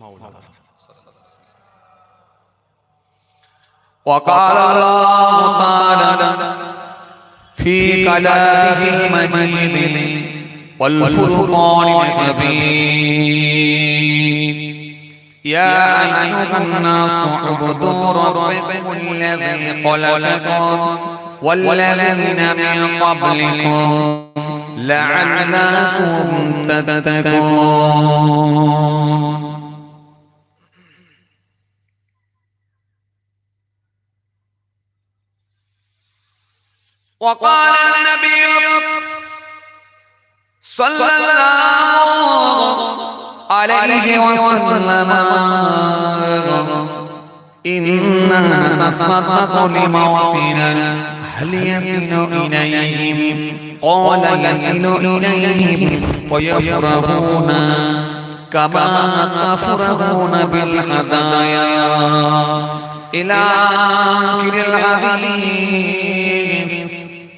مولانا. وقال الله تعالى في كلامه المجيد والفرقان الحميد يا أيها الناس اعبدوا ربكم الذي خلقكم والذين من قبلكم لعلكم تتقون. وقال النبي صلى الله عليه وسلم إنا نتصدق لموتنا هل يصل إليهم؟ قال يصل إليهم ويشربون كما تفرحون بالهدايا. إلى آخر الحديث.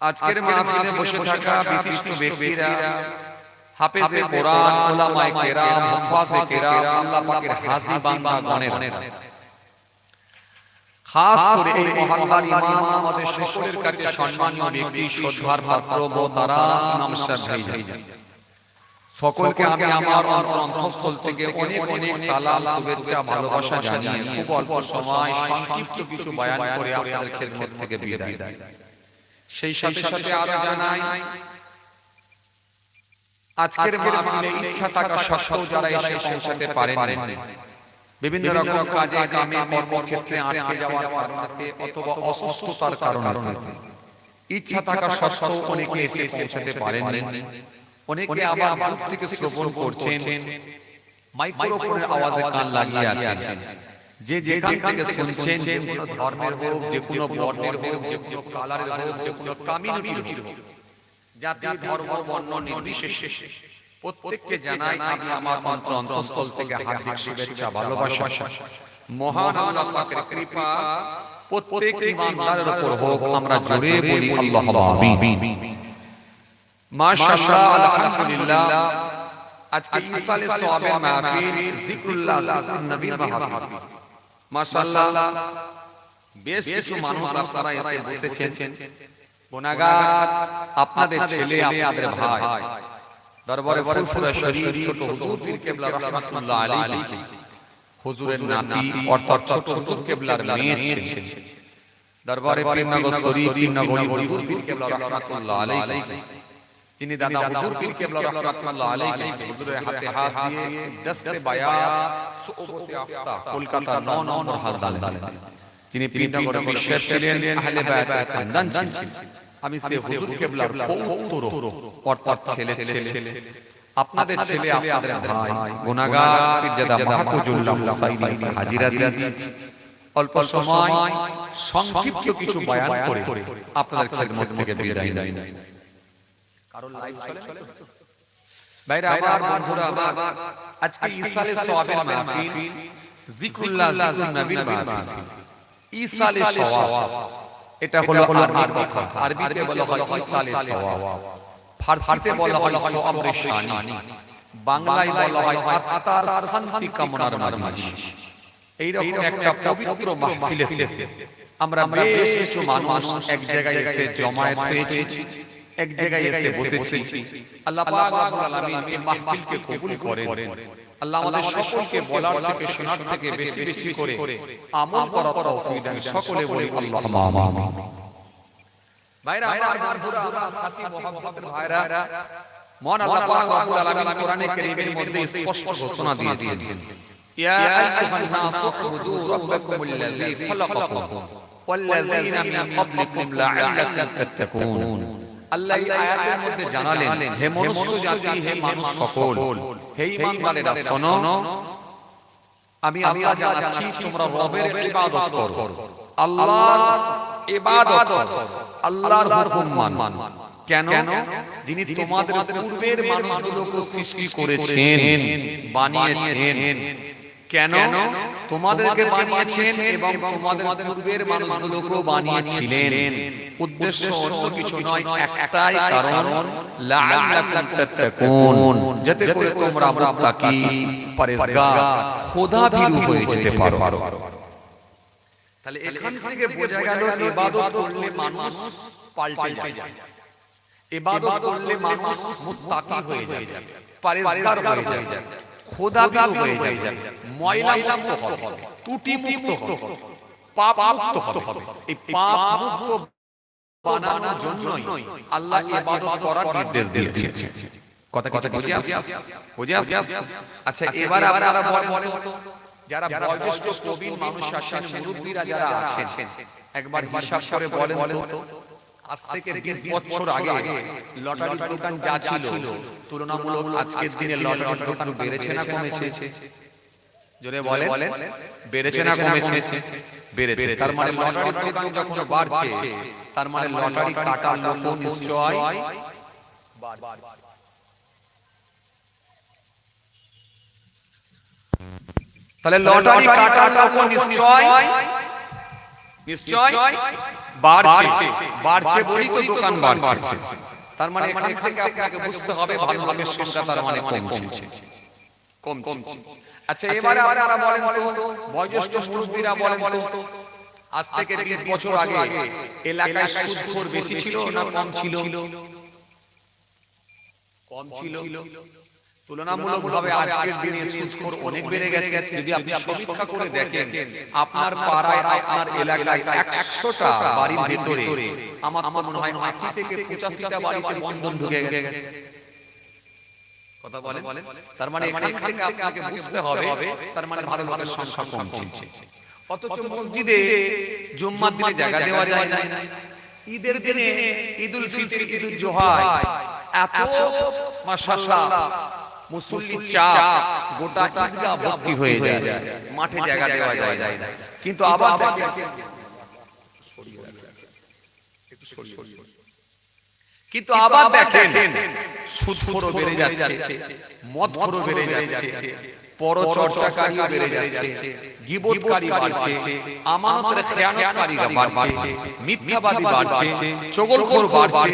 আজকের মাহফিলে বসে থাকা বিশিষ্ট ব্যক্তিরা হাফেজে কোরআন উলামায়ে কেরাম মুফাসে কেরাম আল্লাহ পাকের হাজী বান্দা গণের। খাস করে এই মহল্লার ইমাম আমাদের সকলের কাছে সম্মানীয় ব্যক্তি শ্রদ্ধার পাত্র তারা ইমাম সাহেব ভাই সকলকে আমি আমার অন্তর অন্তঃস্থল থেকে অনেক অনেক সালাম শুভেচ্ছা ভালোবাসা জানিয়ে খুব অল্প সময় সংক্ষিপ্ত কিছু বয়ান করে আপনাদের খেদমত থেকে বিদায়। দেয়। সেই সাথে সাথে আরও জানাই আজকের মাহফিলে ইচ্ছা থাকা সত্ত্বেও যারা এসে পৌঁছাতে পারেন বিভিন্ন রকম কাজে কামে কর্মক্ষেত্রে আটকে যাওয়ার কারণে অথবা অসুস্থতার কারণে ইচ্ছা থাকা সত্ত্বেও অনেকে এসে পৌঁছাতে পারেন অনেকে আবার দূর থেকে শ্রবণ করছেন। মাইক্রোফোনের আওয়াজে কান লাগিয়ে আছেন। যে যেখান থেকে শুনছেন যে কোনো ধর্মের হোক যে কোনো বর্ণের হোক যে কোনো কালারের হোক যে কোনো কমিউনিটির হোক জাতি ধর্ম বর্ণ নির্বিশেষে প্রত্যেককে জানাই আমি আমার অন্তর অন্তঃস্থল থেকে হার্দিক শুভেচ্ছা ভালোবাসা মহান আল্লাহ পাকের কৃপা প্রত্যেক ইমানদারের উপর হোক আমরা জোরে বলি আল্লাহ আমিন মাশাআল্লাহ আলহামদুলিল্লাহ আজকে ইসালে সওয়াবের মাহফিল জিকরুল্লাহ জিকরুন নবীর মাহফিল মাশাআল্লাহ। বেশ কিছু মানুষ আপনারা এসে বসেছেন। গুনাহগার আপনাদের ছেলে আপনাদের ভাই। দরবারে ফুরফুরা শরীফ ছোট হুজুর পীর কেবলা রাহমাতুল্লাহ আলাইহি। হুজুরের নাতি অর্থাৎ ছোট হুজুর কেবলার মেয়ে ছিলেন দরবারে পীরনগর শরীফ পীরনগরী হুজুর পীর কেবলা রাহমাতুল্লাহ আলাইহি। তিনি দাদা হুজুর পীর কেবলা রাহমাতুল্লাহ আলাইহি হুজুরের হাতে হাত দিয়ে দস্তে বায়া সুবতে আফতা কলকাতা 9 নম্বর হাসপাতাল তিনি ছিলেন আহলে বায়াতের খানদান ছিলেন। আমি সে হুজুর কেবলার পৌত্র অর্থাৎ ছেলে ছেলে আপনাদের ছেলে আপনাদের ভাই গুনাহগার পীরজাদা মাহফুজুল্লাহ হুসাইনি হাজিরা দিয়েছি অল্প সময় সংক্ষিপ্ত কিছু বয়ান করে আপনাদের খেদমত থেকে বিদায় নেই লাইভ চলে ভাইরা আমার বন্ধুরা আমার আজকে ইসালে সওয়াবের মাহফিল। জিকরুল্লাহ জিকরুন নবীর মাহফিল। ইসালে সওয়াব। এটা হলো আরবির কথা। আরবিতে বলা হয় ইসালে সওয়াব। ফারসিতে বলা হয় সওয়াবে শানি। বাংলায় বলা হয় আত্মার শান্তি কামনার মাঝে। এই রকম একটা পবিত্র মাহফিলে আমরা বেশ কিছু মানুষ এক জায়গায় এসে জমায়েত হয়েছে। এক জায়গায় এসে বসেছি। আল্লাহ পাক রব্বুল আলামিন এই মাহফিলকে কবুল করেন। আল্লাহ আমাদের সকলকে বলার থেকে শোনার থেকে বেশি বেশি করে আমল করার তৌফিক দেন। সকলে বলি আল্লাহুম্মা আমিন ভাইরা আমার বন্ধুরা সাথী মুহাব্বতের ভাইরা মহান আল্লাহ পাক রব্বুল আলামিন কোরআনে কারীমের মধ্যে স্পষ্ট ঘোষণা দিয়ে দিয়েছেন। ইয়া আইয়ুহান নাসু উবুদু রাব্বাকুম আল্লাযী খালাকাকুম। ওয়াল্লাযীনা মিন ক্বাবলিকুম লাআল্লাকুম তাত্তাকুন আল্লাহ এই আয়াতের মধ্যে জানালেন হে মনুষ্য জাতি হে মানুষ সকল হে ঈমানদারেরা শোনো আমি আল্লাহ জানাচ্ছি তোমরা রবের ইবাদত করো। আল্লাহর ইবাদত করো। আল্লাহর হুকুম মান। কেন? যিনি তোমাদের পূর্বের মানুষগুলোকে সৃষ্টি করেছেন বানিয়েছেন। কেন তোমাদেরকে বানিয়েছেন এবং তোমাদের পূর্বের মানুষগুলোকে বানিয়েছিলেন। উদ্দেশ্য অন্য কিছু নয় একটাই কারণ লাআল্লাকুম তাত্তাকুন। যাতে করে তোমরা মুত্তাকি পরহেজগার খোদা ভীরু হয়ে যেতে পারো। তাহলে এখান থেকে বোঝা গেল ইবাদত করলে মানুষ পাল্টে যায়। ইবাদত করলে মানুষ মুত্তাকি হয়ে যায় পরহেজগার হয়ে যায় খোদা হয়ে যায় ময়লা মুক্ত হবে। ত্রুটি মুক্ত হবে। পাপ মুক্ত হবে। এই পাপ মুক্ত বানানোর জন্যই আল্লাহ ইবাদত করার নির্দেশ দিয়েছেন। কথা কথা বুঝে আসছে? বুঝে আসছে? আচ্ছা এবার তো যারা বয়োজ্যেষ্ঠ প্রবীণ মানুষ আছেন মুরব্বীরা যারা আছেন একবার হিসাব করে বলেন তো। আজ থেকে 20 বছর আগে লটারির দোকান যা ছিল তুলনামূলক আজকের দিনে লটারির দোকান বেড়েছে না কমেছে। জোরে বলেন বেড়েছে না কমেছে? বেড়েছে। তার মানে লটারির দোকান যখন বাড়ছে তার মানে লটারি কাটার লোক নিশ্চয় তাহলে লটারি কাটার লোক নিশ্চয় নিশ্চয় বাড়ছে বাড়ছে বলেই তো দোকান বাড়ছে। তার মানে এখান থেকে আপনাকে বুঝতে হবে ভালো ভাগের সংখ্যা তার মানে কমছে। কম কমছে আচ্ছা এবারে আপনারা বলেন তো বয়োজ্যেষ্ঠ মুরব্বীরা বলেন তো আজ থেকে 20 বছর আগে এলাকায় সুদখোর বেশি ছিল না কম ছিল? কম ছিল? তুলনামূলকভাবে আজকের দিনে সুদখোর অনেক বেড়ে গেছে। যদি আপনি সমীক্ষা করে দেখেন আপনার পাড়ায় আপনার এলাকায় 100টা বাড়ির ভিতরে। আমার মনে হয় 80 থেকে 85টা বাড়িতে বন্ধন ঢুকে গেছে। কথা বলেন? তার মানে এখান থেকে আপনাকে বুঝতে হবে তার মানে ভালো ভালো সংখ্যা কমছে। অথচ মসজিদে জুম্মার দিনে জায়গা দেওয়া যায় না। ঈদের দিনে ঈদুল ফিতর ঈদুল জোহায় এত মাশাআল্লাহ মুসল্লি চাপ গোটা ঈদগাহ ভর্তি হয়ে যায় মাঠে জায়গা দেওয়া যায় না। কিন্তু আবার কিন্তু আবার দেখেন সুদখোরও বেড়ে যাচ্ছে মদখোরও বেড়ে যাচ্ছে পরচর্চাকারীও বেড়ে যাচ্ছে গীবতকারী বাড়ছে আমানতের খেয়ানতকারী বাড়ছে মিথ্যাবাদী বাড়ছে চগলখোর বাড়ছে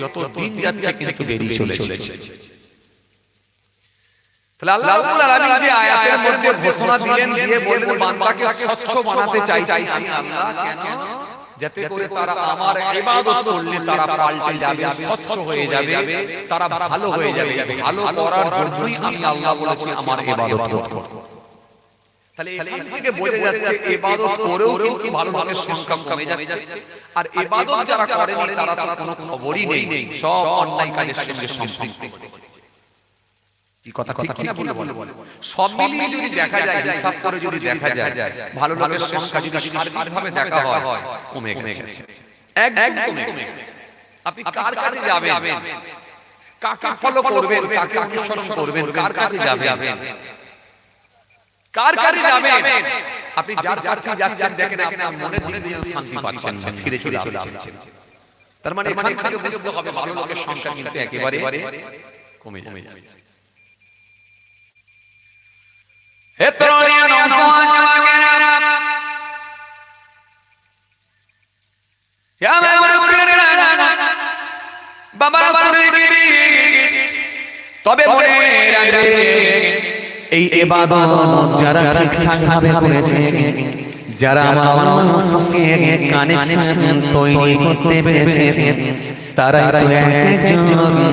যত দিন যাচ্ছে কিন্তু বেরিয়ে চলেছে। তাহলে আল্লাহ রাব্বুল আলামিন যে আয়াতের মধ্যে ঘোষণা দিলেন দিয়ে বললেন বান্দাকে স্বচ্ছ বানাতে চাইছি আমি আল্লাহ কেন যাতে করে তারা আমার ইবাদত করলে তারা পাল্টে যাবে স্বচ্ছ হয়ে যাবে তারা ভালো হয়ে যাবে। ভালো করার জন্যই আমি আল্লাহ বলেছি আমার ইবাদত করো। তাহলে এখান থেকে বোঝা যাচ্ছে ইবাদত করেও কিন্তু ভালো ভালো সংখ্যা কমে যাচ্ছে। আর ইবাদত যারা করেনি তারা তার কোনো খবরই নেই। সব অন্যায় কাজের সঙ্গে সম্পৃক্ত কি কথা ঠিক কিনা বলে বলে সব মিলিয়ে যদি দেখা যায় হিসাব করে যদি দেখা যায় ভালো লোকের সংখ্যা যদি সার্বিকভাবে দেখা হয় কমে গেছে। একদম আপনি কার কাছে যাবেন? কাকে ফলো করবেন? কাকে অনুসরণ করবেন? কার কাছে যাবেন? কার কাছে যাবেন? আপনি যার কাছে যাচ্ছেন দেখেন আপনার মনে ধীরে ধীরে শান্তি পাচ্ছেন ফিরে চলে আসছেন। তার মানে এখান থেকে বুঝতে হবে ভালো লোকের সংখ্যা কিন্তু একেবারে কমে তবে মনে রাখবে এই যারা ঠিকঠাক করেছে যারা আমার সঙ্গে তৈরি করতে পেরেছে তারা একজন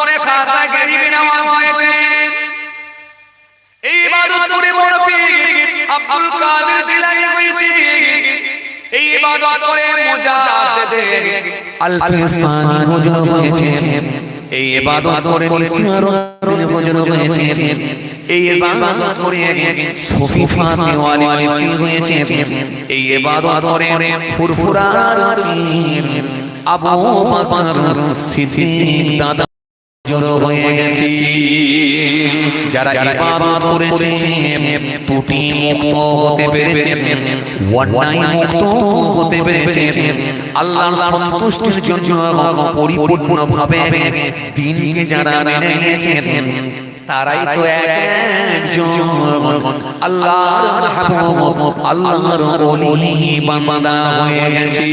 করে গরিবি নামাজ হয়েছে। এই ইবাদত করে বড় পীর আব্দুল কাদের জিলানী হয়েছে। এই ইবাদত করে হুজুর হয়েছে। এই ইবাদত করে হুজুর হয়েছে। এই ইবাদত করে সুফি ফাতেওয়ালি হয়েছে। এই ইবাদত করে ফুরফুরার পীর আবু বকর সিদ্দিক দাদা জড়ো হয়ে গেছে। যারা ইবাদত করেছে ত্রুটি মুক্ত হতে পেরেছে। অন্যায় মুক্ত হতে পেরেছে। আল্লাহর সন্তুষ্টির জন্য পরিপূর্ণভাবে দিনকে যারা মেনে নিয়েছে তারাই তো একজন। আল্লাহর মাহবুব আল্লাহর ওলি বান্দা হয়ে গেছে।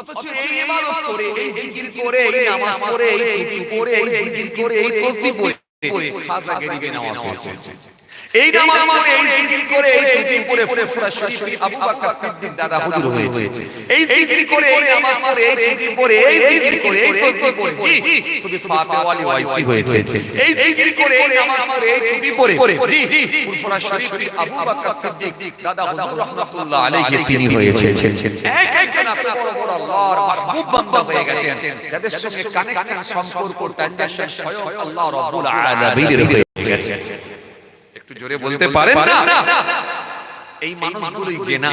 অথচ এই ইবাদত করে এই জিকির করে এই নামাজ করে এই টুপি করে এই জিকির করে এই করে করে খাজা গরিবে নামাজ হয়েছে। এই নামাজ পড়ে এই জিকির করে এই টুপি পড়ে ফুরফুরা শরীফ আবু বকর সিদ্দিক দাদা হুজুর হয়েছে। এই জিকির করে এই নামাজ পড়ে এই টুপি পড়ে এই জিকির করে এই তাসবিহ পড়ে জি সুবি ফাতেওয়ালি ওয়াইসি হয়েছে। এই জিকির করে এই নামাজ পড়ে এই টুপি পড়ে জি ফুরফুরা শরীফ আবু বকর সিদ্দিক দাদা হুজুর রাহমাতুল্লাহ আলাইহি তিনি হয়েছে এক একজন এত বড় বড় আল্লাহর মাহবুব বান্দা হয়ে গেছেন যাদের সঙ্গে কানেকশন সম্পর্ক ট্রানজাকশন স্বয়ং আল্লাহ রাব্বুল আলামিনের হয়ে গেছে একটু জোরে বলতে পারেন না? এই মানুষগুলোই গেনা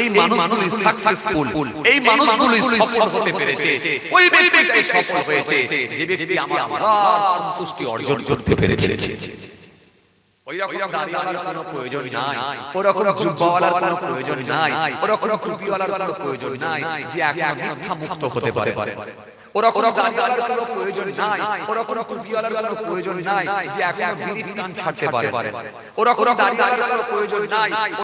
এই মানুষগুলোই সাকসেসফুল এই মানুষগুলোই সফল হতে পেরেছে। ওই ব্যক্তিটাই সফল হয়েছে। যে ব্যক্তি আমার আল্লাহর সন্তুষ্টি অর্জন করতে পেরেছে। ওইরকম দাড়িওয়ালার কোনো প্রয়োজন নাই। ওরকম জুব্বাওয়ালার কোনো প্রয়োজন নাই। ওরকম টুপিওয়ালার কোনো প্রয়োজন নাই। যে মিথ্যা মুক্ত হতে পারে। ওরকম দাড়িওয়ালার কোনো প্রয়োজন নাই। ওরকম টুপিওয়ালার কোনো প্রয়োজন নাই যে এখন বিড়ি টান ছাড়তে পারে। ওরকম দাড়িওয়ালার কোনো প্রয়োজন নাই।